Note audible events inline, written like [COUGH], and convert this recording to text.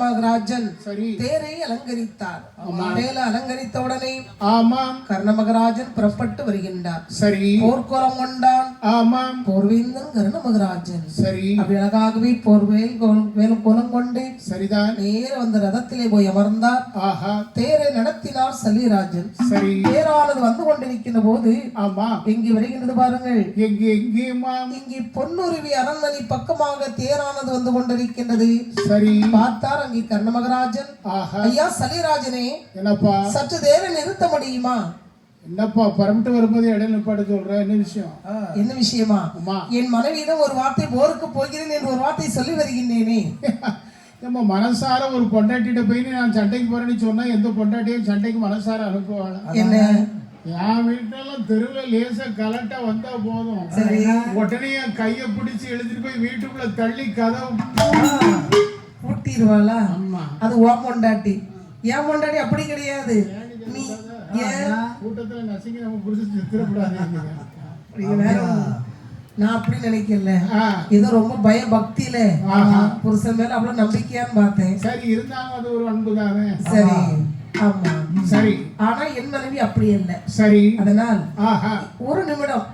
மகராஜன் சரி. தேரை அலங்கரித்தார். தேரை அலங்கரித்த உடனே ஆமாம். கர்ண மகராஜன் புறப்பட்டு வருகின்றார். சரி. போர்க்குளம் கொண்டான். ஆமாம். போர்வேந்தன் கர்ண மகராஜன் சரி. அப்படி அழகாகவே போர்வேல் வேலும் குலம் கொண்டு சரிதான் நேர வந்து ரதத்திலே போய் அமர்ந்தார். ஆஹா. தேரை நடத்தினார் சல்லிராஜன். சரி. தேரானது வந்து கொண்டிருக்கின்ற போது ஆமா. இங்கே வருகின்றது பாருங்கள். எங்கே எங்கேயுமா இங்கே பொன்னுருவி அரண்மனை பக்கமாக தேரானது வந்து கொண்டிருக்கின்றது. சரி. பார்த்தார் அங்கே கர்ண மகராஜன் ஆஹா. ஐயா சலிராஜனே என்னப்பா? சற்று தேரை நிறுத்த முடியுமா? என்னப்பா பரம்பிட்டு வரும்போது இடையில நிப்பாட்ட சொல்ற? என்ன விஷயம்? என்ன விஷயமா? என் மனைவியிடம் ஒரு வார்த்தை போருக்கு போகிறேன் என்று ஒரு வார்த்தை சொல்லி வருகின்றேனே. [LAUGHS] நம்ம மனசார ஒரு பொண்டாட்டிட்ட போய் நான் சண்டைக்கு போறேன்னு சொன்னா எந்த பொண்டாட்டியும் சண்டைக்கு மனசார அனுப்புவாங்க என்ன? என் வீட்டெல்லாம் தெருவில் லேசா கலட்டா வந்தா போதும். உடனே என் கையை பிடிச்சு எழுதிட்டு போய் வீட்டுக்குள்ள தள்ளி கதவு பூட்டிடுவாளா? ஆமா. அது ஓ பொண்டாட்டி. ஏன் பொண்டாட்டி அப்படி கிடையாது. நீ கூட்டத்துல நசுங்கி நம்ம புடிச்சு சித்திரப்படாது நீங்க வேற ஒண்ணு. நான் அப்படி நினைக்கல. ஏதோ ரொம்ப பய பக்தியில ஆஹா. புருஷன் மேல அவ்வளவு நம்பிக்கையான்னு பார்த்தேன். சரி இருந்தாலும் அது ஒரு அன்பு தானே. சரி. ஆமா. சரி. ஆனா என் மனைவி அப்படி இல்லை சரி. அதனால் ஆஹா. ஒரு நிமிடம்